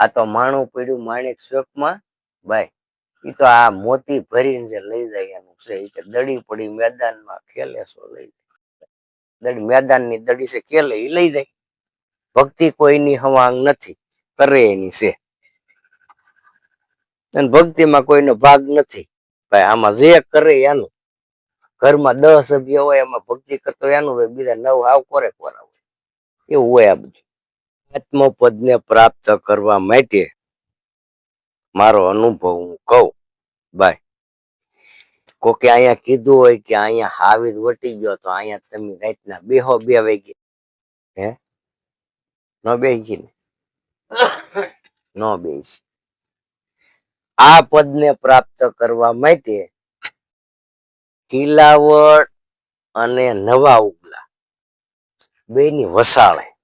આ તો માણું પીડ્યું માણેક ચોકમાં ભાઈ એ તો આ મોતી ભરીને જે લઈ જાય એનું છે એ દડી પડી મેદાનમાં ખેલે સો લઈ જાય. દડી મેદાનની દડી છે, ખેલે એ લઈ જાય. ભક્તિ કોઈની હવાંગ નથી, કરે એની છે. અને ભક્તિમાં કોઈનો ભાગ નથી. ભાઈ, આમાં જે કરે એનું. ઘરમાં દસ સભ્ય હોય, એમાં ભક્તિ કરતો એનું હોય, બીજા નવ હાવ કોરે કોરા હોય. એવું હોય આ બધું. આત્મપદને પ્રાપ્ત કરવા માટે મારો અનુભવ હું કહું. બાય. કોકે અહીંયા કીધું હોય કે અહીંયા હાવી વટી ગયો તો અહીંયા તમે રાતના બેહો બે વાગે. હે? ન બેસી ને. ન બેસી આ પદને પ્રાપ્ત કરવા માટે કિલાવડ અને નવા ઉગલા. બેની વસાળે.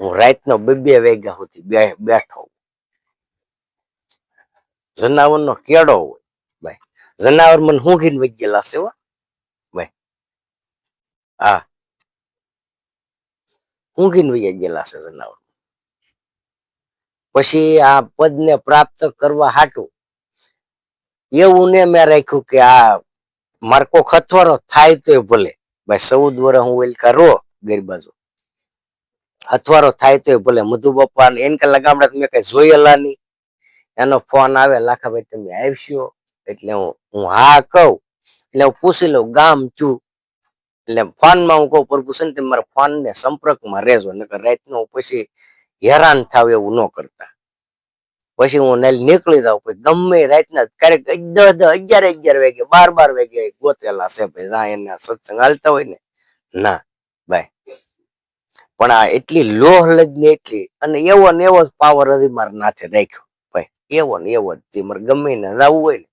હું રાતનો બે બે વાગ્યા સુધી બેઠો જનાવર નો કેડો હોય, ભાઈ. જનાવર મને હું વહી ગયેલા છે હો, ભાઈ. હા. ઊંઘીને વહી ગયેલા છે જનાવર. પછી આ પદને પ્રાપ્ત કરવા હાટું એવું ને મેં રાખ્યું કે આ મારકો ખતવારો થાય તોય ભલે. ભાઈ, ચૌદ વર્ષ હું વેલકા રો ગરી બાજુ. હથવારો થાય તો ભલે. મધુ બપ્પા ને એને કલાક ગામડા મેં કઈ જોયેલા નહીં. એનો ફોન આવે લાખાભાઈ તમે આવશો? એટલે હું હું હા કહું. એટલે હું પૂછી લઉં, ગામ છું. એટલે ફોનમાં હું કહું પ્રભુસન તમે મારા ફોન ને સંપર્કમાં રહેજો. નકર રાતનો પછી હેરાન થાવ એવું ન કરતા. પછી હું નેલ નીકળી દઉં પછી ગમે રાતના ક્યારેક અગિયાર અગિયાર વાગે, બાર બાર વાગે ગોતેલા છે, ભાઈ. ના એના સત્સંગ હાલતા હોય ને, ના. પણ આ એટલી લોહ લગ્ન એટલી, અને એવો ને એવો જ પાવર હજી નાથે રાખ્યો. ભાઈ, એવો ને એવો જ ગમે ને લાવવું હોય ને,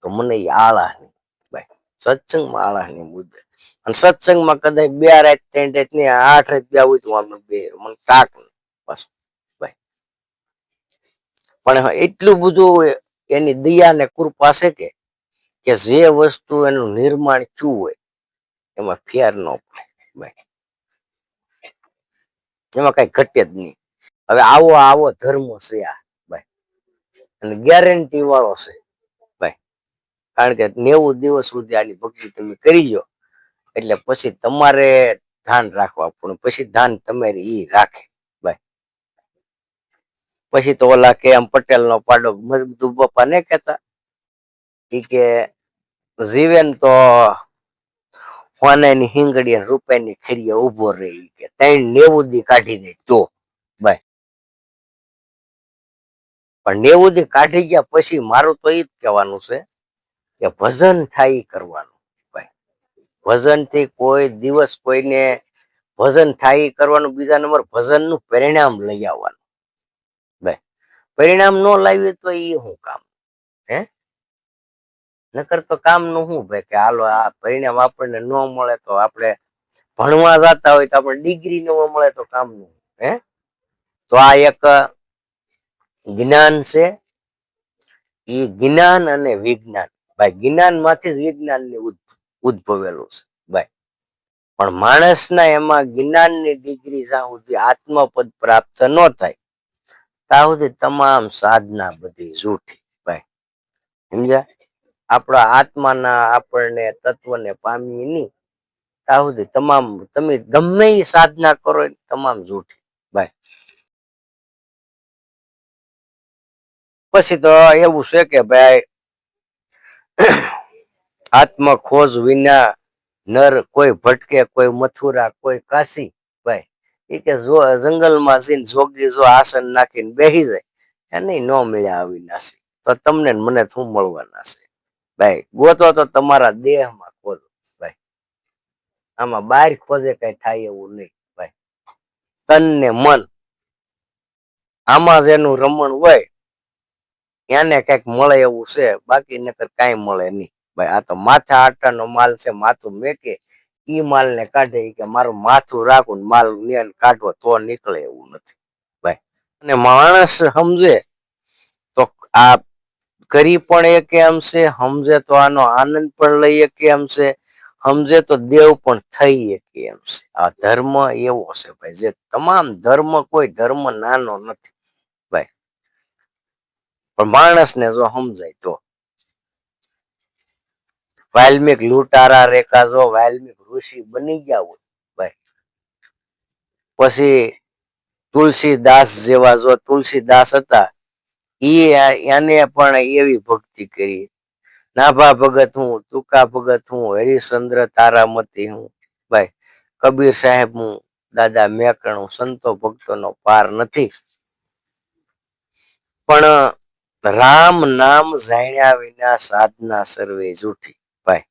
તો મને આળાહ આળા નહીં ભાઈ, સત્સંગમાં આળા નહીં મુદ્દે અને સત્સંગમાં કદાચ બે રાત, ત્રણ રાત ને આઠ રાત બે હોય તો આમને બે, મને તાક નહીં, બસ, ભાઈ. પણ એટલું બધું એની દયા ને કૃપા છે કે કે જે વસ્તુ એનું નિર્માણ થયું હોય, એમાં ફેર ન પડે, ભાઈ. એમાં કઈ ઘટે જ નહીં. હવે આવો આવો ધર્મ છે આ, ભાઈ. અને ગેરંટી વાળો છે, ભાઈ. કારણ કે નેવું દિવસ સુધી આની ભક્તિ તમે કરી જો, એટલે પછી તમારે ધ્યાન રાખવા પણ પછી ધ્યાન તમારે ઈ રાખે, ભાઈ. પછી તો ઓલા કે એમ પટેલ નો પાડો મધુ બાપા ને કેતા કે જીવે તો હોનાની હિંગડી અને રૂપિયાની ખરીએ ઊભો રહી કે, ત્રણ નેવું દી કાઢી દે તો ભાઈ પણ નેવું દી કાઢી ગયા પછી મારું તો એ જ કહેવાનું છે કે ભજન થાય કરવાનું ભાઈ ભજનથી કોઈ દિવસ કોઈને ભજન થાય કરવાનું, બીજા નંબર ભજનનું પરિણામ લઈ આવવાનું ભાઈ પરિણામ ન લાવીએ તો એ શું કામ, હે? નકર તો કામનું શું ભાઈ, કે હાલો આ પરિણામ આપણને ન મળે તો આપણે ભણવા જતા હોય તો આપણે ડિગ્રી ન મળે તો કામનું હે? તો આ એક જ્ઞાન છે. એ જ્ઞાન અને વિજ્ઞાન. ભાઈ જ્ઞાનમાંથી જ વિજ્ઞાનની ઉદ્ભવેલું છે, ભાઈ. પણ માણસના એમાં જ્ઞાનની ડિગ્રી જ્યાં સુધી આત્મપદ પ્રાપ્ત ન થાય, ત્યાં સુધી તમામ સાધના બધી જૂઠી, ભાઈ. સમજ્યા? આપણા આત્માના આપણને તત્વને પામીએ નહીં. ત્યાં સુધી તમામ, તમે ગમે એ સાધના કરો તમામ જૂઠી. ભાઈ પછી તો એવું છે કે ભાઈ, આત્મખોજ વિના નર કોઈ ભટકે, કોઈ મથુરા, કોઈ કાશી. ભાઈ એ કે જો જંગલમાં જઈને જોગી જો આસન નાખીને બેસી જાય, એને ન મળ્યા અવિનાશી તો તમને મને શું મળવાના છે? ભાઈ, ગોતો તો તમારા દેહમાં ખોજો ભાઈ. આમાં બહાર ખોજે કઈ થાય એવું નહીં, ભાઈ. તન ને મન. આમાં જેનું રમણ હોય, એને કંઈક મળે એવું છે, બાકી નકર કાંઈ મળે નહીં, ભાઈ. આ તો માથા આટાનો માલ છે, માથું મેકે, ઈ માલ ને કાઢે કે મારું માથું રાખું ને માલ ને કાઢવો તો નીકળે એવું નથી, ભાઈ. અને માણસ સમજે, તો આ કરી પણ એક એમ છે સમજે તો આનો આનંદ પણ લઈ કેમ છે સમજે તો દેવ પણ થઈ કેમ છે. આ ધર્મ એવો છે ભાઈ, જે તમામ ધર્મ કોઈ ધર્મ નાનો નથી ભાઈ. પણ માણસને જો સમજાય તો. વાલ્મિક લૂંટારા રેખા જો વાલ્મિક ઋષિ બની ગયા હોય ભાઈ. પછી તુલસીદાસ જેવા જો તુલસીદાસ હતા એને પણ એવી ભક્તિ કરી. નાભા ભગત હું, તુકા ભગત હું, હરિશ્ચંદ્ર તારામતી હું. ભાઈ, કબીર સાહેબ હું, દાદા મેકણું સંતો ભક્તોનો પાર નથી. પણ રામ નામ જાણ્યા વિના સાધના સર્વે જૂઠી. ભાઈ,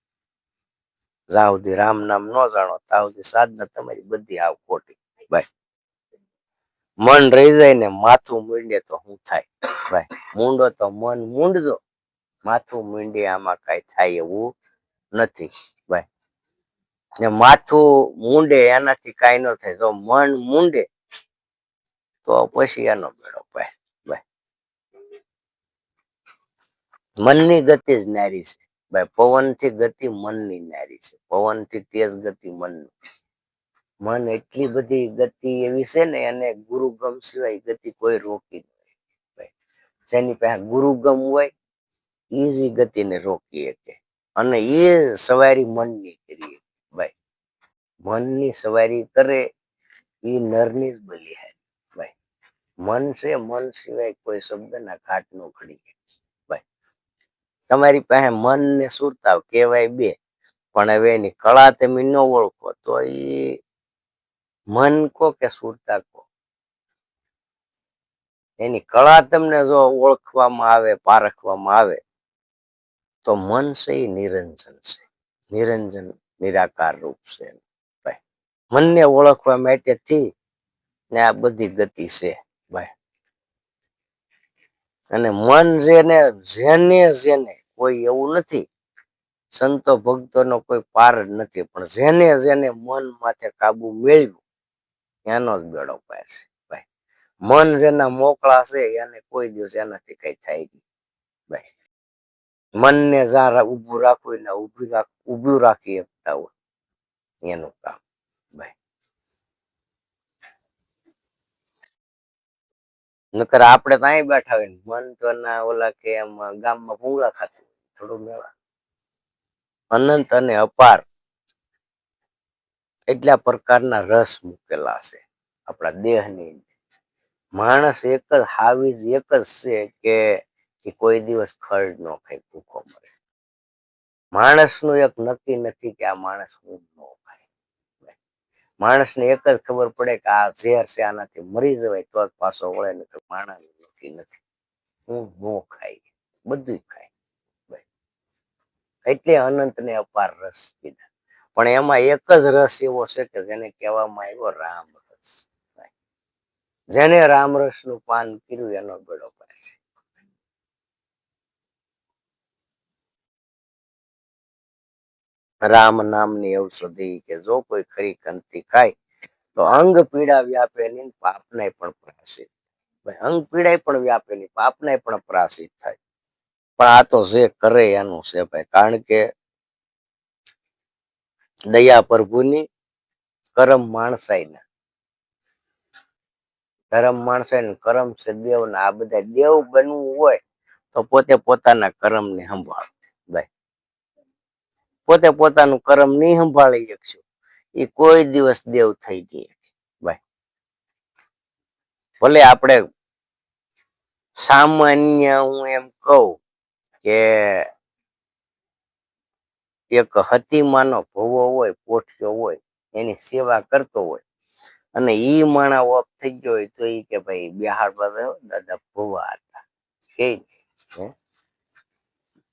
જ્યાં રામ નામ ન જાણો, ત્યાં સુધી સાધના તમારી બધી આવ ખોટી ભાઈ મન રહી જાય ને માથું મૂંડે તો શું થાય? ભાઈ, મૂંડો તો મન મૂંડજો. માથું મૂંડે આમાં કઈ થાય એવું નથી, ભાઈ. ને માથું મૂંડે એનાથી કઈ ન થાય. તો મન મૂંડે, તો પછી એનો મેળો, ભાઈ ભાઈ. મનની ગતિ જ નારી છે. ભાઈ, પવનથી ગતિ મનની નારી છે. પવનથી તેજ ગતિ મનની. મન એટલી બધી ગતિ એવી છે ને અને ગુરુગમ સિવાય ગતિ કોઈ રોકી નહીં જેની પાસે ગુરુગમ હોય ઈજી ગતિને રોકી શકે. અને એ સવારી મનની કરીએ ભાઈ, મનની સવારી કરે એ નરની જ બલી હે ભાઈ, મન છે, મન સિવાય કોઈ શબ્દના ઘાટ નો ઘડી ભાઈ, તમારી પાસે મન ને સુરતાવ કહેવાય બે. પણ હવે એની કળા તમે ન ઓળખો, તો એ મન કો કે સુરતા કો? એની કળા તમને જો ઓળખવામાં આવે, પારખવામાં આવે, તો મન છે એ નિરંજન છે. નિરંજન નિરાકાર રૂપ છે મનને ઓળખવા માટેથી ને આ બધી ગતિ છે, ભાઈ. અને મન જેને જેને જેને કોઈ એવું નથી, સંતો ભક્તોનો કોઈ પાર નથી, પણ જેને જેને મન માથે કાબુ મેળવ્યું એનો જ બેડો પાર ભાઈ, મન જેના મોકળા છે એને કોઈ દિવસ એનાથી કઈ થાય નહીં. ભાઈ, મનને જ્યાં ઊભું રાખવું એને ઊભું ઊભું રાખી શકતા હોય, એનું કામ. ભાઈ, નકર આપણે તો અહીં બેઠા હોય મન તો ના ઓલા કે એમ ગામમાં પૂરા ખાતું થોડું મેળા. અનંત અને અપાર. એટલા પ્રકારના રસ મૂકેલા છે. આપણા દેહની. માણસ એક જ હાવીજ એક જ છે કે કોઈ દિવસ ખડ ન ખાય, ભૂખો મરે. માણસનું એક નક્કી નથી કે આ માણસ હું ન ખાય. માણસને એક જ ખબર પડે કે આ ઝેર છે, આનાથી મરી જવાય, તો જ પાછો વળે ને માણસ નક્કી નથી. હું નો ખાય. બધું ખાય. એટલે અનંતને અપાર રસ કીધા. પણ એમાં એક જ રસ એવો છે કે જેને કહેવામાં આવ્યો રામ રસ. જેને રામ રસનું પાન કર્યું એનો બેડો પાર છે. રામ નામની ઔષધિ કે જો કોઈ ખરી કંતી ખાય, તો અંગ પીડા વ્યાપે નહીં પાપને પણ પ્રાસિત અંગ પીડાય પણ વ્યાપે નહીં પાપને પણ પ્રાસિત થાય. પણ આ તો જે કરે એનું છે ભાઈ, કારણ કે દયા પ્રભુની કરમ માણસાઈના. કરમ માણસાઈ કરમ છે દેવના. આ બધા દેવ બનવું હોય તો પોતે પોતાના કર્મને સંભાળો. ભાઈ પોતે પોતાનું કર્મ નહીં સંભાળી શકશો. એ કોઈ દિવસ દેવ થઈ નહીં ભાઈ ભલે આપણે સામાન્ય હું એમ કહું કે એક હતીમાનો ભવો હોય પોઠિયો હોય એની સેવા કરતો હોય. અને ઈ માણા ઓફ થઈ ગયો હોય તો ઈ કે ભાઈ બિહાર પાસે દાદા ભવા હતા. કે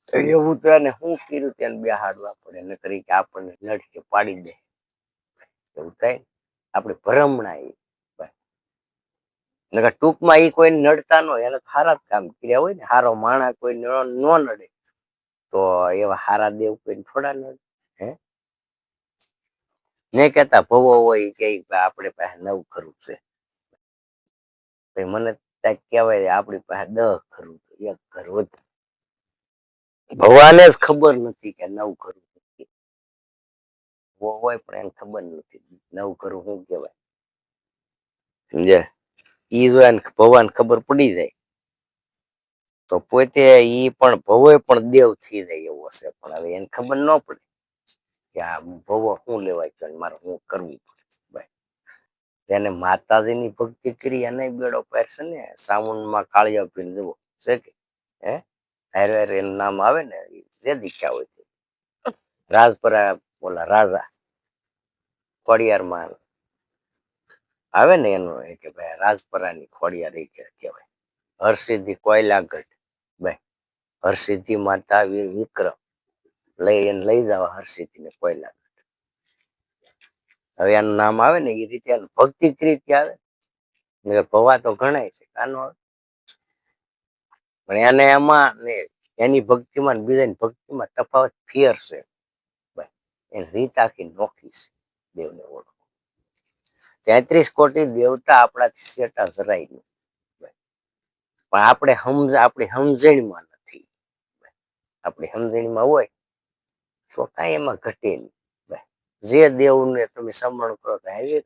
તો એને શું કર્યું ત્યાં બિહાડવા પડે ન કરી કે આપણને લડકે પાડી દે. એવું થાય આપણે ભરમણા એ ટૂંકમાં એ કોઈ નડતા ન હોય એને સારા કામ કર્યા હોય ને હારો માણા કોઈ ન નડે. તો એવા હારા દેવ કોઈ થોડા નડે હે? ને કેતા ભવો હોય કે આપણે પાસે નવ ખરું છે. મને ત્યાં કહેવાય આપણી પાસે દહ ખરું એક ઘર વધુ. ભગવાને જ ખબર નથી કે નવ ખરું હોય પણ એને ખબર નથી. નવ કરું શું કહેવાય? સમજે ઈ જો ભગવાન ખબર પડી જાય. તો પોતે ઈ પણ ભવો પણ દેવ થઈ જાય એવો છે. પણ હવે એને ખબર ન પડે કે આ ભવો શું લેવાય કે મારે શું કરવું પડે. તેને માતાજીની ભક્તિ કરી એને બેડો પહેરશે ને સાવનમાં કાળિયા પીને જવો છે કે? હે? હેર હારે એનું નામ આવે ને જે દીક્ષા હોય તે રાજપરા બોલા રાજા, ખોડિયારમાં આવે ને એનું કે ભાઈ રાજપરાની ખોડિયાર કહેવાય. હરસિદ્ધિ કોયલાગઢ. હરસિદ્ધિ માતા વીર વિક્રમ. લઈ એને લઈ જવા હરસિદ્ધિ ને કોયલા હવે એનું નામ આવે ને, એ રીતે એનું ભક્તિ કરી આવે. ભવા તો ગણાય છે, કાનો પણ એને એમાં એની ભક્તિમાં બીજાની ભક્તિમાં તફાવત ફિયર છે. એની રીત આખી નોખી છે, દેવને ઓળખો. તેત્રીસ કોટી દેવતા આપણાથી સેટા જરાય નહીં. પણ આપણે સમજ આપણી સમજણમાં આપણી સમજણીમાં હોય, તો કાંઈ એમાં ઘટે નહીં. જે જે દેવને તમે સમરણ કરો તો આવી